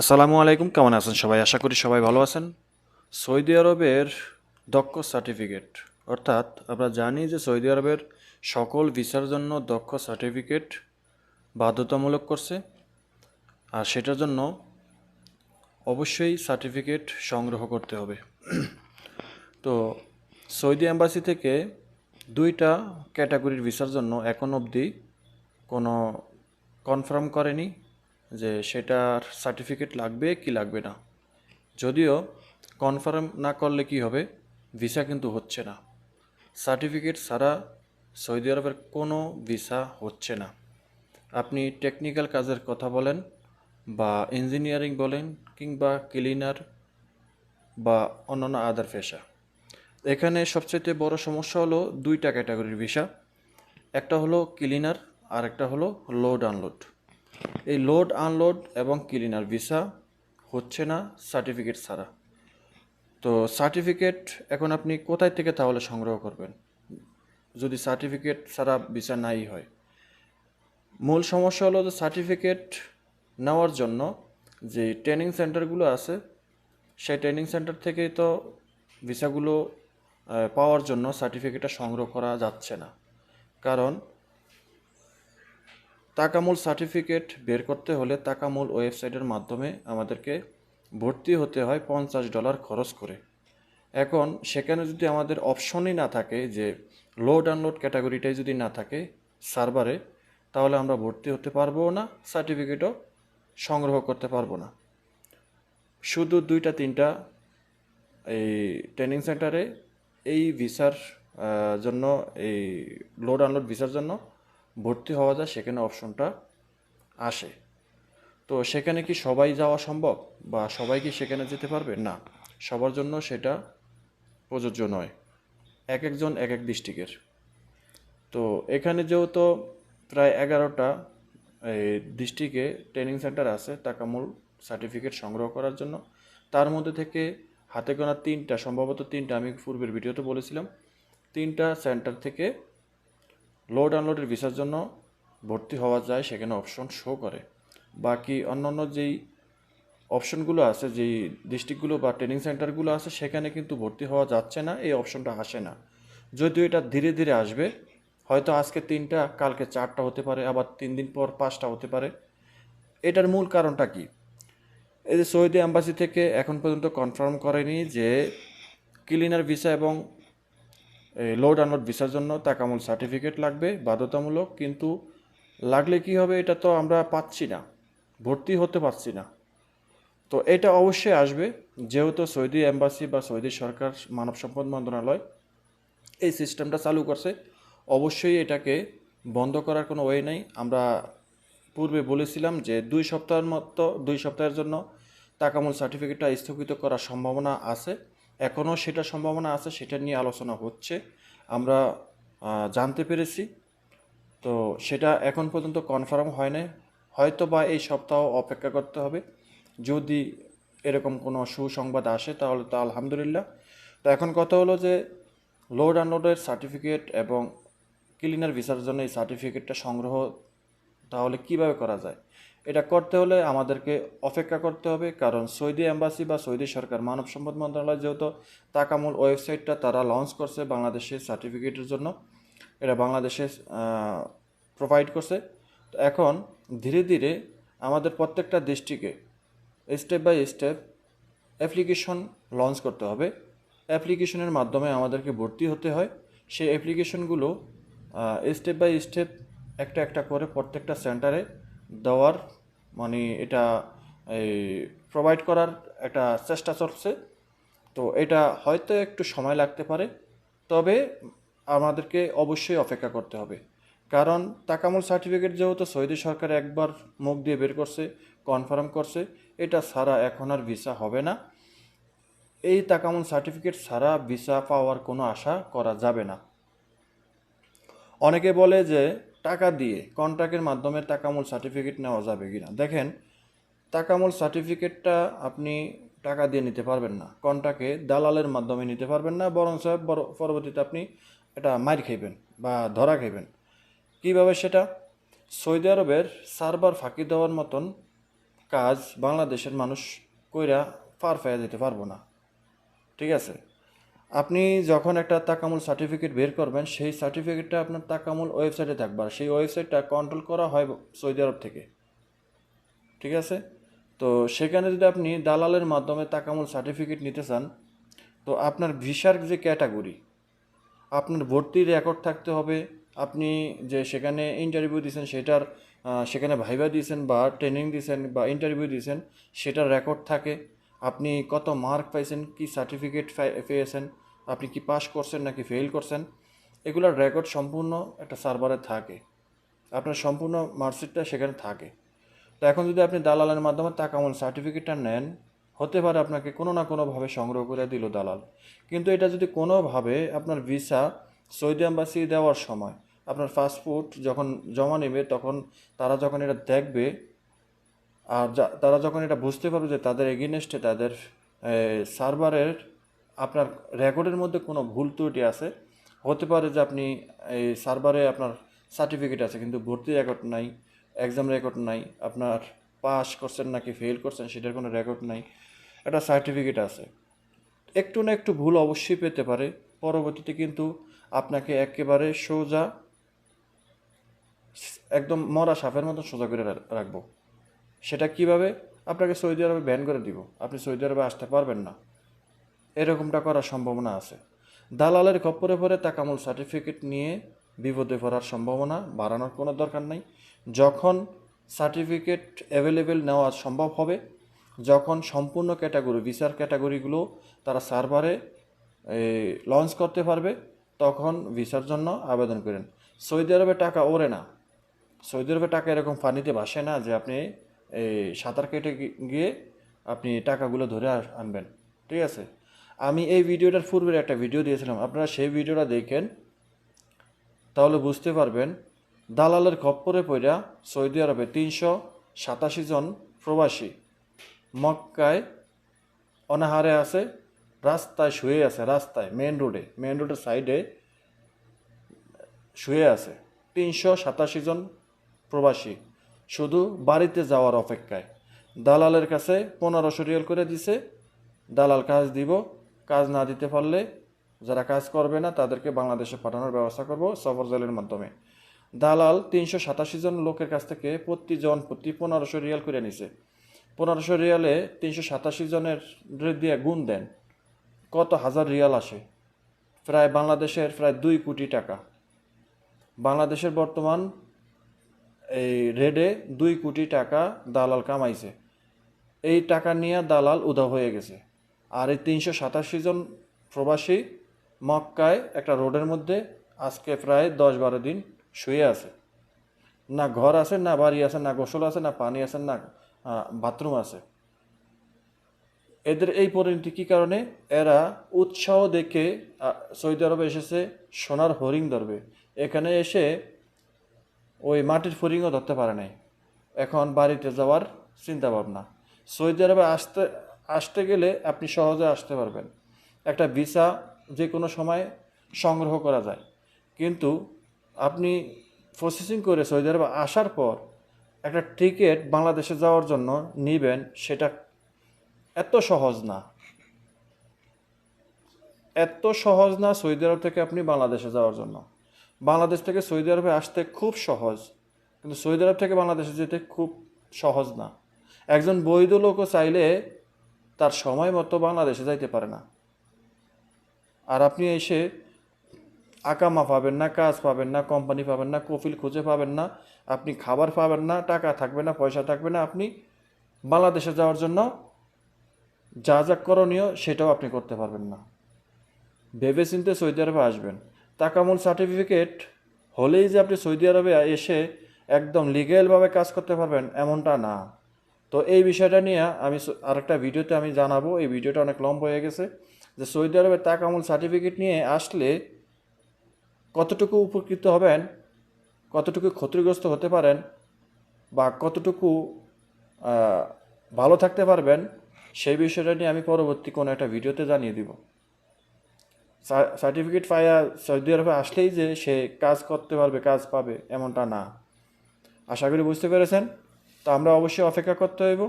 আসসালামু আলাইকুম, কেমন আছেন সবাই? আশা করি সবাই ভালো আছেন। সৌদি আরবের দক্ষ সার্টিফিকেট, অর্থাৎ আমরা জানি যে সৌদি আরবের সকল ভিসার জন্য দক্ষ সার্টিফিকেট বাধ্যতামূলক করছে, আর সেটার জন্য অবশ্যই সার্টিফিকেট সংগ্রহ করতে হবে। তো সৌদি অ্যাম্বাসি থেকে দুইটা ক্যাটাগরির ভিসার জন্য এখন অবধি কোনো কনফার্ম করেনি। যে সেটার সার্টিফিকেট লাগবে কি লাগবে না। যদিও কনফার্ম না করলে কি হবে? ভিসা কিন্তু হচ্ছে না। সার্টিফিকেট ছাড়া সৌদি আরবের কোনো ভিসা হচ্ছে না। আপনি টেকনিক্যাল কাজের কথা বলেন বা ইঞ্জিনিয়ারিং বলেন কিংবা ক্লিনার বা অন্যান্য আদার পেশা। এখানে সবচেয়ে বড় সমস্যা হলো দুইটা ক্যাটাগরির ভিসা একটা হলো ক্লিনার আর একটা হলো লোড আনলোড এই লোড আনলোড এবং ক্লিনার ভিসা হচ্ছে না সার্টিফিকেট ছাড়া। তো সার্টিফিকেট এখন আপনি কোথায় থেকে তাহলে সংগ্রহ করবেন? যদি সার্টিফিকেট ছাড়া ভিসা নাই হয়। মূল সমস্যা হলো যে সার্টিফিকেট নেওয়ার জন্য যে ট্রেনিং সেন্টারগুলো আছে, সেই ট্রেনিং সেন্টার থেকেই তো ভিসাগুলো পাওয়ার জন্য সার্টিফিকেটটা সংগ্রহ করা যাচ্ছে না। কারণ তাকামূল সার্টিফিকেট বের করতে হলে তাকামূল ওয়েবসাইটের মাধ্যমে আমাদেরকে ভর্তি হতে হয় পঞ্চাশ ডলার খরচ করে। এখন সেখানে যদি আমাদের অপশনই না থাকে যে লোড আনলোড ক্যাটাগরিটাই যদি না থাকে সার্ভারে, তাহলে আমরা ভর্তি হতে পারব না, সার্টিফিকেটও সংগ্রহ করতে পারব না। শুধু দুইটা, তিনটা এই ট্রেনিং সেন্টারে এই ভিসার জন্য, এই লোড আনলোড ভিসার জন্য ভর্তি হওয়া যায়, সেখানে অপশনটা আসে। তো সেখানে কি সবাই যাওয়া সম্ভব বা সবাই কি সেখানে যেতে পারবে? না, সবার জন্য সেটা প্রযোজ্য নয়। এক একজন, এক এক ডিস্ট্রিক্টের। তো এখানে যেহেতু প্রায় এগারোটা, এই ডিস্ট্রিক্টে ট্রেনিং সেন্টার আছে তাকামূল সার্টিফিকেট সংগ্রহ করার জন্য, তার মধ্যে থেকে হাতে গোনা তিনটা, সম্ভবত তিনটা, আমি পূর্বের ভিডিওতে বলেছিলাম, তিনটা সেন্টার থেকে লোড আনলোডের ভিসার জন্য ভর্তি হওয়া যায়, সেখানে অপশন শো করে। বাকি অন্যান্য যেই অপশনগুলো আছে, যেই ডিস্ট্রিক্টগুলো বা ট্রেনিং সেন্টারগুলো আছে, সেখানে কিন্তু ভর্তি হওয়া যাচ্ছে না, এই অপশনটা আসে না। যদিও এটা ধীরে ধীরে আসবে, হয়তো আজকে তিনটা, কালকে চারটা হতে পারে, আবার তিন দিন পর পাঁচটা হতে পারে। এটার মূল কারণটা কি? এই যে সৌদি অ্যাম্বাসি থেকে এখন পর্যন্ত কনফার্ম করেনি যে ক্লিনার ভিসা এবং লোড আনলোড ভিসার জন্য তাকামূল সার্টিফিকেট লাগবে, বাধ্যতামূলক, কিন্তু লাগলে কি হবে এটা তো আমরা পাচ্ছি না, ভর্তি হতে পারছি না। তো এটা অবশ্যই আসবে, যেহেতু সৌদি এম্বাসি বা সৌদি সরকার মানব সম্পদ মন্ত্রণালয় এই সিস্টেমটা চালু করছে, অবশ্যই এটাকে বন্ধ করার কোনো ওয়ে নেই। আমরা পূর্বে বলেছিলাম যে দুই সপ্তাহের মতো, দুই সপ্তাহের জন্য তাকামূল সার্টিফিকেটটা স্থগিত করার সম্ভাবনা আছে। এখনও সেটা সম্ভাবনা আছে, সেটা নিয়ে আলোচনা হচ্ছে। আমরা জানতে পেরেছি। তো সেটা এখন পর্যন্ত কনফার্ম হয় নাই। হয়তো বা এই সপ্তাহ অপেক্ষা করতে হবে। যদি এরকম কোনো সুসংবাদ আসে, তাহলে তো আলহামদুলিল্লাহ। তো এখন কথা হলো যে লোড আনলোডের সার্টিফিকেট এবং ক্লিনার ভিসার জন্য এই সার্টিফিকেটটা সংগ্রহ তাহলে কীভাবে করা যায়? এটা করতে হলে আমাদেরকে অপেক্ষা করতে হবে, কারণ সৌদি এম্বাসি বা সৌদি সরকার মানব সম্পদ মন্ত্রণালয় যেহেতু তাকামূল ওয়েবসাইটটা তারা লঞ্চ করছে বাংলাদেশের সার্টিফিকেটের জন্য, এটা বাংলাদেশে প্রোভাইড করছে। তো এখন ধীরে ধীরে আমাদের প্রত্যেকটা ডিস্ট্রিক্টে step by step application launch করতে হবে। অ্যাপ্লিকেশনের মাধ্যমে আমাদেরকে ভর্তি হতে হয়। সেই অ্যাপ্লিকেশনগুলো স্টেপ বাই স্টেপ একটা একটা করে প্রত্যেকটা সেন্টারে দেওয়ার মানে এটা প্রোভাইড করার একটা চেষ্টা চলছে। তো এটা হয়তো একটু সময় লাগতে পারে, তবে আমাদেরকে অবশ্যই অপেক্ষা করতে হবে। কারণ তাকামুল সার্টিফিকেট যেহেতু সৌদি সরকার একবার মুখ দিয়ে বের করছে কনফার্ম করছে, এটা ছাড়া এখন আর ভিসা হবে না। এই তাকামুল সার্টিফিকেট ছাড়া ভিসা পাওয়ার কোনো আশা করা যাবে না। অনেকে বলে যে টাকা দিয়ে কন্ট্রাক্টের মাধ্যমে তাকামুল সার্টিফিকেট নেওয়া যাবে কিনা? দেখেন তাকামুল সার্টিফিকেটটা আপনি টাকা দিয়ে নিতে পারবেন না। কন্ট্রাক্টে দালালের মাধ্যমে নিতে পারবেন না, বরং সাহেব পরবর্তীতে আপনি এটা মার খাইবেন বা ধরা খাইবেন। কীভাবে সেটা? সৌদি আরবের সার্ভার ফাঁকি দেওয়ার মতন কাজ বাংলাদেশের মানুষ কইরা পার পেয়ে যেতে পারব না। ঠিক আছে? আপনি যখন একটা তাকামুল সার্টিফিকেট বের করবেন, সেই সার্টিফিকেটটা আপনার তাকামুল ওয়েবসাইটে থাকবে। আর সেই ওয়েবসাইটটা কন্ট্রোল করা হয় সৌদি আরব থেকে। ঠিক আছে? তো সেখানে যদি আপনি দালালের মাধ্যমে তাকামুল সার্টিফিকেট নিতে চান, তো আপনার ভিসার যে ক্যাটাগরি আপনার ভর্তির রেকর্ড থাকতে হবে। আপনি যে সেখানে ইন্টারভিউ দিয়েছেন, সেটার সেখানে ভাইবা দিয়েছেন বা ট্রেনিং দিয়েছেন বা ইন্টারভিউ দিয়েছেন, সেটার রেকর্ড থাকে। আপনি কত মার্ক পাইছেন, কি সার্টিফিকেট পেয়েছেন আপনি কি পাস করছেন নাকি ফেল করছেন? এগুলোর রেকর্ড সম্পূর্ণ একটা সার্ভারে থাকে। আপনার সম্পূর্ণ মার্কশিটটা সেখানে থাকে। তো এখন যদি আপনি দালালের মাধ্যমে তাকামল সার্টিফিকেটটা নেন, হতে পারে আপনাকে কোনো না কোনোভাবে সংগ্রহ করে দিল দালাল। কিন্তু এটা যদি কোনোভাবে আপনার ভিসা সৌদি আম্বাসি দেওয়ার সময়, আপনার পাসপোর্ট যখন জমা নেবে, তখন তারা যখন এটা দেখবে, আর তারা যখন এটা বুঝতে পারবে যে তাদের এগেনস্টে তাদের সার্ভারের আপনার রেকর্ডের মধ্যে কোনো ভুল ত্রুটি আছে? হতে পারে যে আপনি এই সার্ভারে আপনার সার্টিফিকেট আছে, কিন্তু ভর্তি রেকর্ড নাই, এক্সাম রেকর্ড নাই, আপনার পাস করছেন নাকি ফেল করছেন সেটার কোনো রেকর্ড নাই, একটা সার্টিফিকেট আছে। একটু না একটু ভুল অবশ্যই পেতে পারে, পরবর্তীতে কিন্তু আপনাকে একেবারে সোজা একদম মরা সাপের মতো সোজা করে রাখব। সেটা কীভাবে? আপনাকে সৌদি আরবে ব্যান করে দিব। আপনি সৌদি আরবে আসতে পারবেন না। এরকমটা করার সম্ভাবনা আছে। দালালের খপ্পরে পরে তাকামুল সার্টিফিকেট নিয়ে বিপদে পড়ার সম্ভাবনা বাড়ানোর কোনো দরকার নাই। যখন সার্টিফিকেট অ্যাভেলেবেল নেওয়া সম্ভব হবে, যখন সম্পূর্ণ ক্যাটাগরি ভিসার ক্যাটাগরিগুলো তারা সার্ভারে লঞ্চ করতে পারবে, তখন ভিসার জন্য আবেদন করেন। সৌদি আরবে টাকা ওরে না। সৌদি আরবে টাকা এরকম পানিতে ভাসে না যে আপনি সাঁতার কেটে গিয়ে আপনি টাকাগুলো ধরে আনবেন। ঠিক আছে? আমি এই ভিডিওটার পূর্বের একটা ভিডিও দিয়েছিলাম। আপনারা সেই ভিডিওটা দেখেন, তাহলে বুঝতে পারবেন, দালালের খপ্পরে পড়া সৌদি আরবে তিনশো সাতাশি জন প্রবাসী মক্কায় অনাহারে আছে, রাস্তায় শুয়ে আছে, রাস্তায় মেন রোডে মেন রোডের সাইডে শুয়ে আছে তিনশো সাতাশি জন প্রবাসী। শুধু বাড়িতে যাওয়ার অপেক্ষায়। দালালের কাছে পনেরোশো রিয়াল করে দিছে, দালাল কাজ দিব কাজ না দিতে পারলে যারা কাজ করবে না, তাদেরকে বাংলাদেশে পাঠানোর ব্যবস্থা করব সফর জলের মাধ্যমে। দালাল তিনশো সাতাশি জন লোকের কাছ থেকে প্রতিজন প্রতি পনেরোশো রিয়াল করে নিছে। পনেরোশো রিয়ালে তিনশো সাতাশি জনের দিয়ে গুণ দেন। কত হাজার রিয়াল আসে? প্রায় বাংলাদেশের প্রায় দুই কোটি টাকা। বাংলাদেশের বর্তমান এই রেডে দুই কোটি টাকা দালাল কামাইছে। এই টাকা নিয়ে দালাল উদা হয়ে গেছে। আর এই তিনশো সাতাশি জন প্রবাসী মক্কায় একটা রোডের মধ্যে আজকে প্রায় দশ বারো দিন শুয়ে আছে। না ঘর আছে, না বাড়ি আছে, না গোসল আছে, না পানি আছে, না বাথরুম আছে। এদের এই পরিণতি কী কারণে? এরা উৎসাহ দেখে সৌদি আরবে এসেছে সোনার হরিং ধরবে। এখানে এসে ওই মাটির ফরিংও ধরতে পারে নাই। এখন বাড়িতে যাওয়ার চিন্তা ভাবনা সৌদি আরবে আসতে আসতে গেলে আপনি সহজে আসতে পারবেন। একটা ভিসা যে কোনো সময় সংগ্রহ করা যায়। কিন্তু আপনি প্রসেসিং করে সৌদি আরবে আসার পর একটা টিকিট বাংলাদেশে যাওয়ার জন্য নিবেন সেটা এত সহজ না। এত সহজ না সৌদি আরব থেকে আপনি বাংলাদেশে যাওয়ার জন্য। বাংলাদেশ থেকে সৌদি আরবে আসতে খুব সহজ, কিন্তু সৌদি আরব থেকে বাংলাদেশে যেতে খুব সহজ না। একজন বৈধ লোকও চাইলে তার সময় মতো বাংলাদেশে যাইতে পারে না। আর আপনি এসে আকামা পাবেন না, কাজ পাবেন না কোম্পানি পাবেন না, কফিল খুঁজে পাবেন না, আপনি খাবার পাবেন না, টাকা থাকবে না, পয়সা থাকবে না, আপনি বাংলাদেশে যাওয়ার জন্য যা যা করণীয় সেটাও আপনি করতে পারবেন না। ভেবে চিনতে সৌদি আরবে আসবেন। তাকামুল সার্টিফিকেট হলেই যে আপনি সৌদি আরবে এসে একদম লিগেলভাবে কাজ করতে পারবেন, এমনটা না। তো এই বিষয়টা নিয়ে আমি আরেকটা ভিডিওতে আমি জানাব। এই ভিডিওটা অনেক লম্বা হয়ে গেছে। যে সৌদি আরবে তাকামুল সার্টিফিকেট নিয়ে আসলে কতটুকু উপকৃত হবেন, কতটুকু ক্ষতিগ্রস্ত হতে পারেন বা কতটুকু ভালো থাকতে পারবেন, সেই বিষয়টা নিয়ে আমি পরবর্তী কোনো একটা ভিডিওতে জানিয়ে দিব। সার্টিফিকেট পাইয়া সৌদি আরবে আসলেই যে সে কাজ করতে পারবে, কাজ পাবে, এমনটা না। আশা করি বুঝতে পেরেছেন? তো আমরা অবশ্যই অপেক্ষা করতে হইব।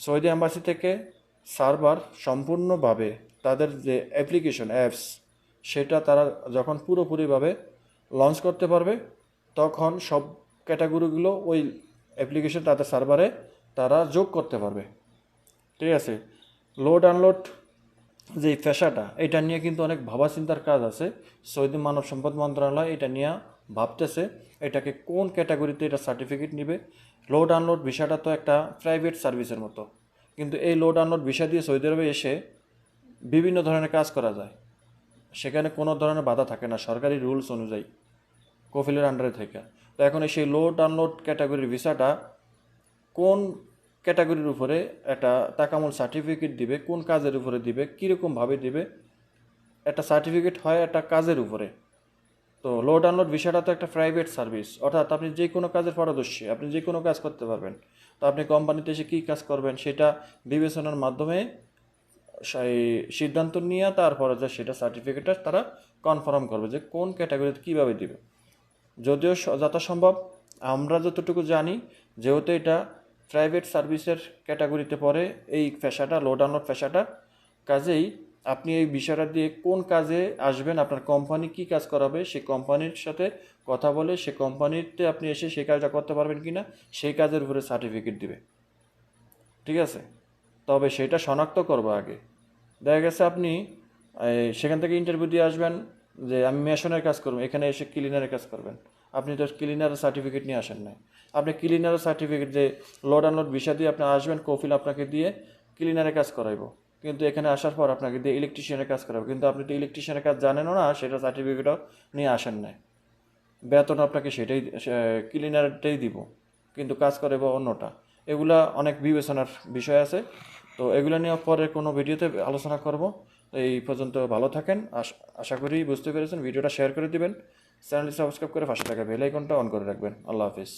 সৌদি অ্যাম্বাসি থেকে সার্ভার সম্পূর্ণভাবে তাদের যে অ্যাপ্লিকেশন অ্যাপস সেটা তারা যখন পুরোপুরিভাবে লঞ্চ করতে পারবে, তখন সব ক্যাটাগরিগুলো ওই অ্যাপ্লিকেশন তাদের সার্ভারে তারা যোগ করতে পারবে। ঠিক আছে? লোড আনলোড যে পেশাটা, এটা নিয়ে কিন্তু অনেক ভাবা চিন্তার কাজ আছে। সৌদি মানব সম্পদ মন্ত্রণালয় এটা নিয়ে ভাবতেছে এটাকে কোন ক্যাটাগরিতে এটা সার্টিফিকেট নিবে। লোড আনলোড ভিসাটা তো একটা প্রাইভেট সার্ভিসের মতো। কিন্তু এই লোড আনলোড ভিসা দিয়ে সৌদি আরবে এসে বিভিন্ন ধরনের কাজ করা যায়। সেখানে কোনো ধরনের বাধা থাকে না, সরকারি রুলস অনুযায়ী, কফিলের আন্ডারে থেকে। তো এখন এই সেই লোড আনলোড ক্যাটাগরির ভিসাটা কোন ক্যাটাগরির উপরে একটা তাকামূল সার্টিফিকেট দিবে, কোন কাজের উপরে দিবে কীরকমভাবে দিবে, একটা সার্টিফিকেট হয় একটা কাজের উপরে। তো লোড আনলোড বিষয়টা তো একটা প্রাইভেট সার্ভিস অর্থাৎ আপনি যে কোনো কাজের পারদর্শী, আপনি যে কোনো কাজ করতে পারবেন। তো আপনি কোম্পানিতে এসে কী কাজ করবেন সেটা বিবেচনার মাধ্যমে সেই সিদ্ধান্ত নিয়ে তারপরে যে সেটা সার্টিফিকেটটা তারা কনফার্ম করবে যে কোন ক্যাটাগরিতে কীভাবে দিবে। যদিও যথাসম্ভব, আমরা যতটুকু জানি, যেহেতু এটা প্রাইভেট সার্ভিসের ক্যাটাগরিতে পড়ে, এই পেশাটা লোড আনলোড পেশাটা কাজেই আপনি এই বিষয়টা দিয়ে কোন কাজে আসবেন, আপনার কোম্পানি কি কাজ করাবে সেই কোম্পানির সাথে কথা বলে, সে কোম্পানিতে আপনি এসে সেই কাজটা করতে পারবেন কি না সেই কাজের উপরে সার্টিফিকেট দিবে। ঠিক আছে? তবে সেটা শনাক্ত করব আগে। দেখা গেছে আপনি সেখান থেকে ইন্টারভিউ দিয়ে আসবেন যে, আমি মেশনের কাজ করব, এখানে এসে ক্লিনারের কাজ করবেন। আপনি তো ক্লিনারের সার্টিফিকেট নিয়ে আসেন নাই। আপনি ক্লিনারের সার্টিফিকেট যে লোড আনলোড বিষয় দিয়ে আপনি আসবেন, কফিল আপনাকে দিয়ে ক্লিনারের কাজ করাইবো। কিন্তু এখানে আসার পর আপনাকে দিয়ে ইলেকট্রিশিয়ানের কাজ করাবো। কিন্তু আপনি তো ইলেকট্রিশিয়ানের কাজ জানেনও না, সেটা সার্টিফিকেটও নিয়ে আসেন নাই। বেতন আপনাকে সেটাই ক্লিনারটাই দিব, কিন্তু কাজ করে বা অন্যটা। এগুলা অনেক বিবেচনার বিষয় আছে। তো এগুলো নিয়ে পরে কোনো ভিডিওতে আলোচনা করব। এই পর্যন্ত ভালো থাকেন। আশা করি বুঝতে পেরেছেন। ভিডিওটা শেয়ার করে দিবেন। চ্যানেলটি সাবস্ক্রাইব করে পাশে থাকা বেল আইকনটা অন করে রাখবেন। আল্লাহ হাফিজ।